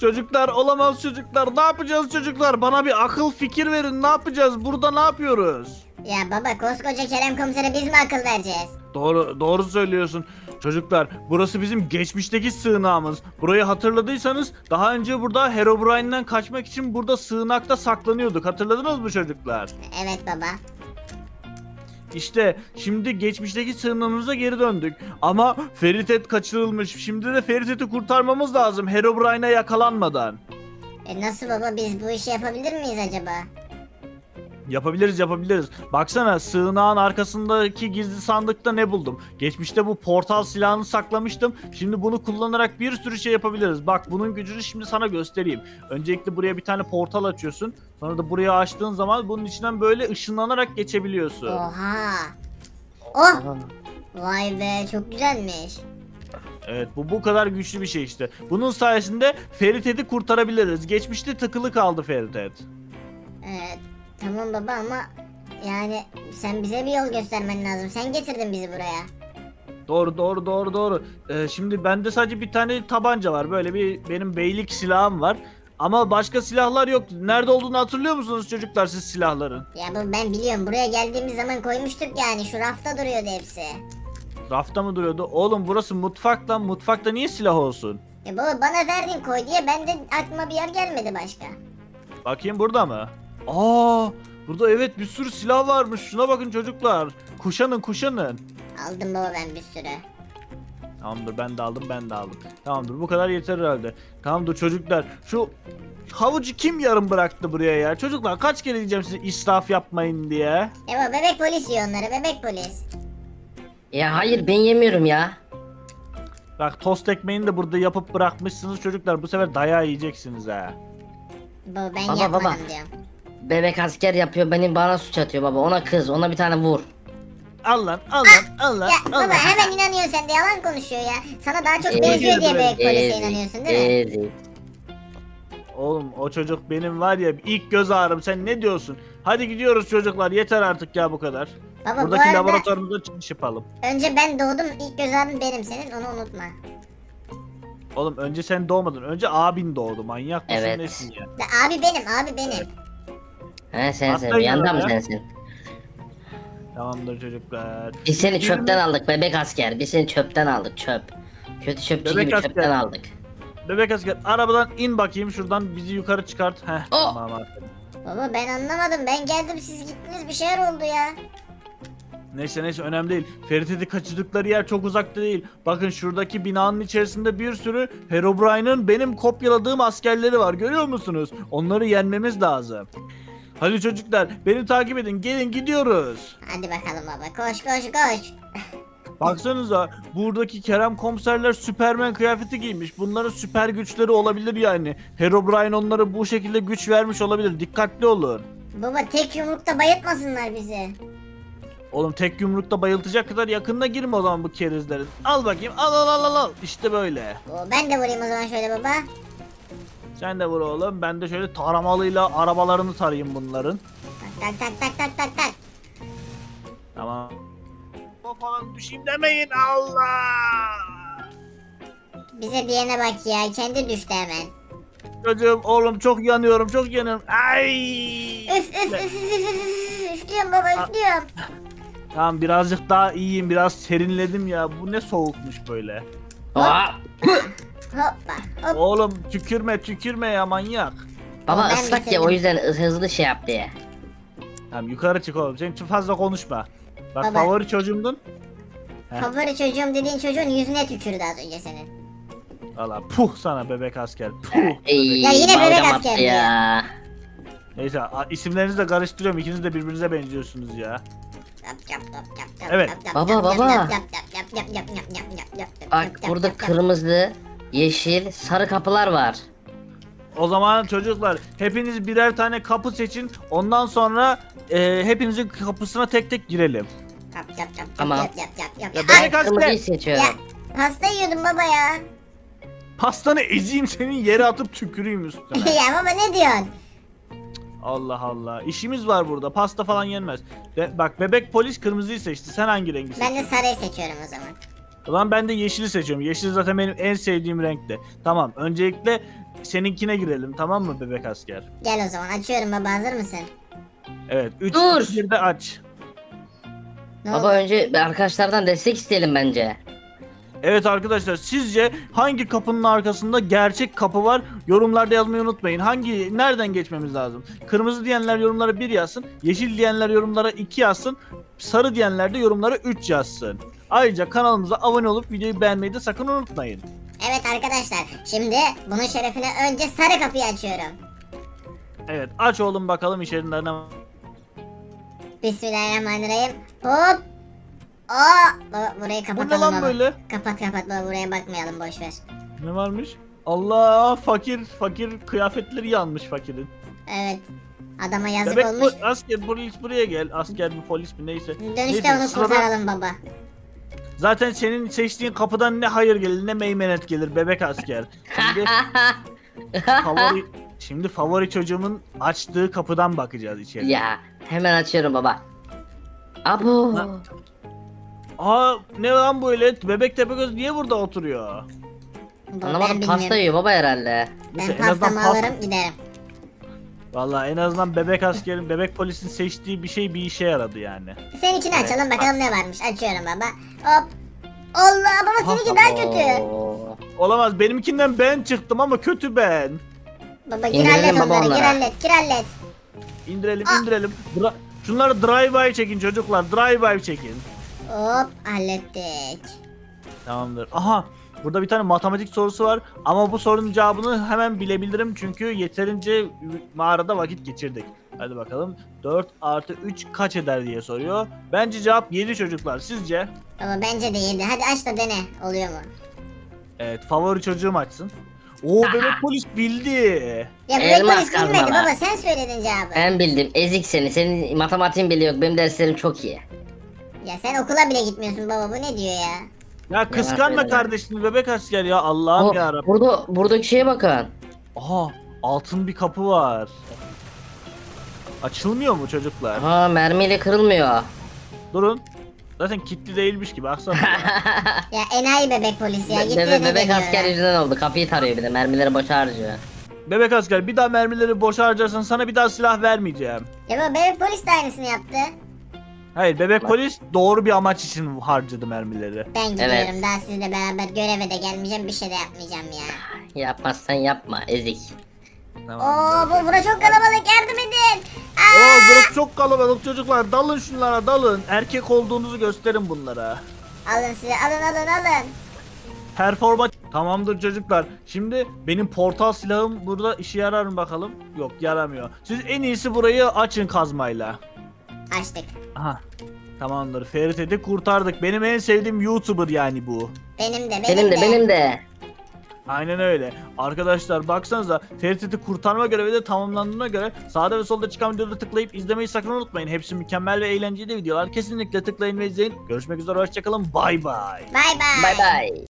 Çocuklar olamaz çocuklar. Ne yapacağız çocuklar? Bana bir akıl fikir verin. Ne yapacağız? Burada ne yapıyoruz? Ya baba koskoca Kerem komisere biz mi akıl vereceğiz? Doğru doğru söylüyorsun. Çocuklar burası bizim geçmişteki sığınağımız. Burayı hatırladıysanız daha önce burada Herobrine'den kaçmak için burada sığınakta saklanıyorduk. Hatırladınız mı çocuklar? Evet baba. İşte şimdi geçmişteki sığınağımıza geri döndük. Ama Feritet kaçırılmış. Şimdi de Feritet'i kurtarmamız lazım Herobrine'e yakalanmadan. E nasıl baba biz bu işi yapabilir miyiz acaba? Yapabiliriz yapabiliriz. Baksana sığınağın arkasındaki gizli sandıkta ne buldum? Geçmişte bu portal silahını saklamıştım. Şimdi bunu kullanarak bir sürü şey yapabiliriz. Bak bunun gücünü şimdi sana göstereyim. Öncelikle buraya bir tane portal açıyorsun. Sonra da buraya açtığın zaman bunun içinden böyle ışınlanarak geçebiliyorsun. Oha. Oh vay be çok güzelmiş. Evet bu bu kadar güçlü bir şey işte. Bunun sayesinde Feritet'i kurtarabiliriz. Geçmişte takılı kaldı Feritet. Ee, tamam baba ama yani sen bize bir yol göstermen lazım. Sen getirdin bizi buraya. Doğru doğru doğru doğru. Ee, şimdi bende sadece bir tane tabanca var. Böyle bir benim beylik silahım var. Ama başka silahlar yok. Nerede olduğunu hatırlıyor musunuz çocuklar siz silahların? Ya bu ben biliyorum buraya geldiğimiz zaman koymuştuk yani şu rafta duruyordu hepsi. Rafta mı duruyordu? Oğlum burası mutfak lan. Mutfakta niye silah olsun? Ya baba bana verdin koy diye ben de aklıma bir yer gelmedi başka. Bakayım burada mı? Aa, burada evet bir sürü silah varmış. Şuna bakın çocuklar. Kuşanın kuşanın. Aldım baba ben bir sürü. Tamamdır ben de aldım ben de aldım. Tamamdır bu kadar yeter herhalde. Tamamdır çocuklar. Şu havucu kim yarım bıraktı buraya ya? Çocuklar kaç kere diyeceğim size israf yapmayın diye. Baba bebek polis yiyor onları bebek polis. Ya hayır ben yemiyorum ya. Bak tost ekmeğini de burada yapıp bırakmışsınız çocuklar. Bu sefer dayağı yiyeceksiniz ha. Baba ben Baba, yapmadım baba. diyorum. Bebek asker yapıyor benim bana suç atıyor baba. Ona kız ona bir tane vur. Al lan al lan al lan Ya al baba lan. hemen inanıyorsun sen de yalan konuşuyor ya. Sana daha çok benziyor diye bebek polise inanıyorsun değil mi? evet. Oğlum o çocuk benim var ya ilk göz ağrım. Sen ne diyorsun? Hadi gidiyoruz çocuklar. Yeter artık ya bu kadar. Baba Buradaki bu arada laboratuvarımıza çıkış yapalım. önce ben doğdum ilk göz ağrım benim senin onu unutma. Oğlum önce sen doğmadın. Önce abin doğdu. Manyak mısın Evet. nesin ya? Abi benim abi benim. He sen sen Atlayın bir yanda mı arabaya. sensin? Tamamdır çocuklar. Biz seni çöpten aldık bebek asker. Biz seni çöpten aldık çöp. Kötü çöpçü Bebek gibi asker. çöpten aldık. Bebek asker arabadan in bakayım şuradan bizi yukarı çıkart. Heh Oh! tamam aferin. Baba ben anlamadım ben geldim siz gittiniz bir şeyler oldu ya. Neyse neyse önemli değil. Ferit'i kaçırdıkları yer çok uzakta değil. Bakın şuradaki binanın içerisinde bir sürü Herobrine'ın benim kopyaladığım askerleri var. Görüyor musunuz? Onları yenmemiz lazım. Hadi çocuklar beni takip edin. Gelin gidiyoruz. Hadi bakalım baba koş koş koş. Baksanıza buradaki Kerem komiserler Süpermen kıyafeti giymiş. Bunların süper güçleri olabilir yani. Herobrine onlara bu şekilde güç vermiş olabilir. Dikkatli olun. Baba tek yumrukta bayıltmasınlar bizi. Oğlum tek yumrukta bayıltacak kadar yakında girme o zaman bu kerizlerin. Al bakayım al al al al al. İşte böyle. Oo, ben de vurayım o zaman şöyle baba. Sen de vur oğlum. Ben de şöyle taramalıyla arabalarını tarayayım bunların. Tak tak tak tak tak tak. Tamam. O falan düşeyim demeyin Allah. Bize diyene bak ya kendi düştü hemen. Çocuğum oğlum çok yanıyorum çok yanıyorum. Ay. Üf üf üf üf üf üf üflüyorum baba üflüyorum. Tamam birazcık daha iyiyim. Biraz serinledim ya. Bu ne soğukmuş böyle. Aa! Hoppa hop. Oğlum tükürme tükürme ya manyak. Baba Ben ıslak ya bitirdim. o yüzden hızlı şey yap diye. Tamam yukarı çık oğlum. Sen çok fazla konuşma. Bak Baba. favori çocuğumdun. Heh. Favori çocuğum dediğin çocuğun yüzüne tükürdü az önce senin. Valla puh sana bebek asker. Puh. Ey, Ya yine bebek balgam asker attı ya. Neyse a- isimlerinizi de karıştırıyorum. İkiniz de birbirinize benziyorsunuz ya. Yap, yap, yap, yap, yap, Evet. yap, yap, Baba, yap, baba. yap, yap, yap, yap, yap, yap, yap, yap, yap, yap, Bak yap, burada yap, yap. kırmızı, yeşil, sarı kapılar var. O zaman çocuklar hepiniz birer tane kapı seçin. Ondan sonra e, hepinizin kapısına tek tek girelim. Yap, yap, yap, Tamam. yap, yap, yap, yap, Ya yap. ben- Ay, asker. Kırmızıyı Ya seçiyorum. pasta yiyordum baba ya. Pastanı ezeyim senin yere atıp tüküreyim üstüne. ya baba ne diyorsun? Allah Allah. İşimiz var burada. Pasta falan yenmez. Be- bak bebek polis kırmızıyı seçti. Sen hangi rengi Ben seçtin? de sarıyı seçiyorum o zaman. O zaman ben de yeşili seçiyorum. Yeşil zaten benim en sevdiğim renkti. Tamam. Öncelikle seninkine girelim tamam mı bebek asker? Gel o zaman açıyorum baba hazır mısın? Evet. 3 Dur. bir de aç. Ne Baba oldu? önce arkadaşlardan destek isteyelim bence. Evet arkadaşlar sizce hangi kapının arkasında gerçek kapı var? Yorumlarda yazmayı unutmayın. Hangi nereden geçmemiz lazım? Kırmızı diyenler yorumlara 1 yazsın. Yeşil diyenler yorumlara 2 yazsın. Sarı diyenler de yorumlara 3 yazsın. Ayrıca kanalımıza abone olup videoyu beğenmeyi de sakın unutmayın. Evet arkadaşlar şimdi bunun şerefine önce sarı kapıyı açıyorum. Evet aç oğlum bakalım içeride ne var. Bismillahirrahmanirrahim. Hop. Aa, baba burayı Bu kapatalım lan baba. böyle? Kapat kapat baba buraya bakmayalım boş ver. Ne varmış? Allah fakir fakir kıyafetleri yanmış fakirin. Evet. Adama yazık Bebek olmuş. bu- asker polis buraya gel. Asker mi polis mi neyse. Dönüşte Neyse, onu sırada- kurtaralım baba. Zaten senin seçtiğin kapıdan ne hayır gelir ne meymenet gelir bebek asker. Şimdi favori şimdi favori çocuğumun açtığı kapıdan bakacağız içeri. ya hemen açıyorum baba. Abo. Lan. Aa ne lan böyle? Bebek Tepegöz niye burada oturuyor? Baba, ben Anlamadım pasta bilmiyorum. yiyor baba herhalde. Neyse, Ben en azından pastamı pasta- alırım giderim. Vallahi en azından bebek askerin, bebek polisin seçtiği bir şey bir işe yaradı yani. Seninkini Evet, açalım bakalım ne varmış. Açıyorum baba. Hop. Allah baba seninki daha kötü. Olamaz benimkinden ben çıktım ama kötü ben. Baba gir İndirelim hallet baba onları gir onlara. hallet gir hallet. İndirelim indirelim. Dra- Şunları drive-by çekin çocuklar drive-by çekin. Hop hallettik. Tamamdır. Aha burada bir tane matematik sorusu var ama bu sorunun cevabını hemen bilebilirim çünkü yeterince mağarada vakit geçirdik. Hadi bakalım 4 artı 3 kaç eder diye soruyor. Bence cevap 7 çocuklar sizce? Baba bence de yedi. Hadi aç da dene. Oluyor mu? Evet favori çocuğum açsın. Oo bebek polis bildi. Ya bebek Elmas polis bilmedi kazmalar. baba sen söyledin cevabı. Ben bildim ezik seni. Senin matematiğin bile yok. Benim derslerim çok iyi. Ya sen okula bile gitmiyorsun baba bu ne diyor ya? Ya kıskanma kardeşini bebek asker ya Allah'ım O, yarabbim. burada buradaki şeye bakın. Aha altın bir kapı var. Açılmıyor mu çocuklar? Ha mermiyle kırılmıyor. Durun. Zaten kilitli değilmiş gibi baksana. Ya enayi bebek polis ya. Be- Gitti bebe- bebek asker ya. yüzünden oldu. Kapıyı tarıyor bir de. Mermileri boşa harcıyor. Bebek asker bir daha mermileri boşa harcarsan sana bir daha silah vermeyeceğim. Ya baba bebek polis de aynısını yaptı. Hayır bebek polis doğru bir amaç için harcadı mermileri. Ben gidiyorum Evet. daha sizle beraber göreve de gelmeyeceğim bir şey de yapmayacağım ya. Yapmazsan yapma ezik. Oo bu bura çok kalabalık yardım edin. Oo Aa! burası çok kalabalık çocuklar dalın şunlara dalın. Erkek olduğunuzu gösterin bunlara. Alın size alın alın alın. Performa tamamdır çocuklar. Şimdi benim portal silahım burada işe yarar mı bakalım? Yok yaramıyor. Siz en iyisi burayı açın kazmayla. Açtık. Aha. Tamamdır. Ferit'i kurtardık. Benim en sevdiğim YouTuber yani bu. Benim de benim, Benim de benim de. Aynen öyle. Arkadaşlar baksanıza Ferit'i kurtarma görevi de tamamlandığına göre sağda ve solda çıkan videoları tıklayıp izlemeyi sakın unutmayın. Hepsi mükemmel ve eğlenceli videolar. Kesinlikle tıklayın ve izleyin. Görüşmek üzere hoşçakalın. Bay bay. Bay bay. Bay bay.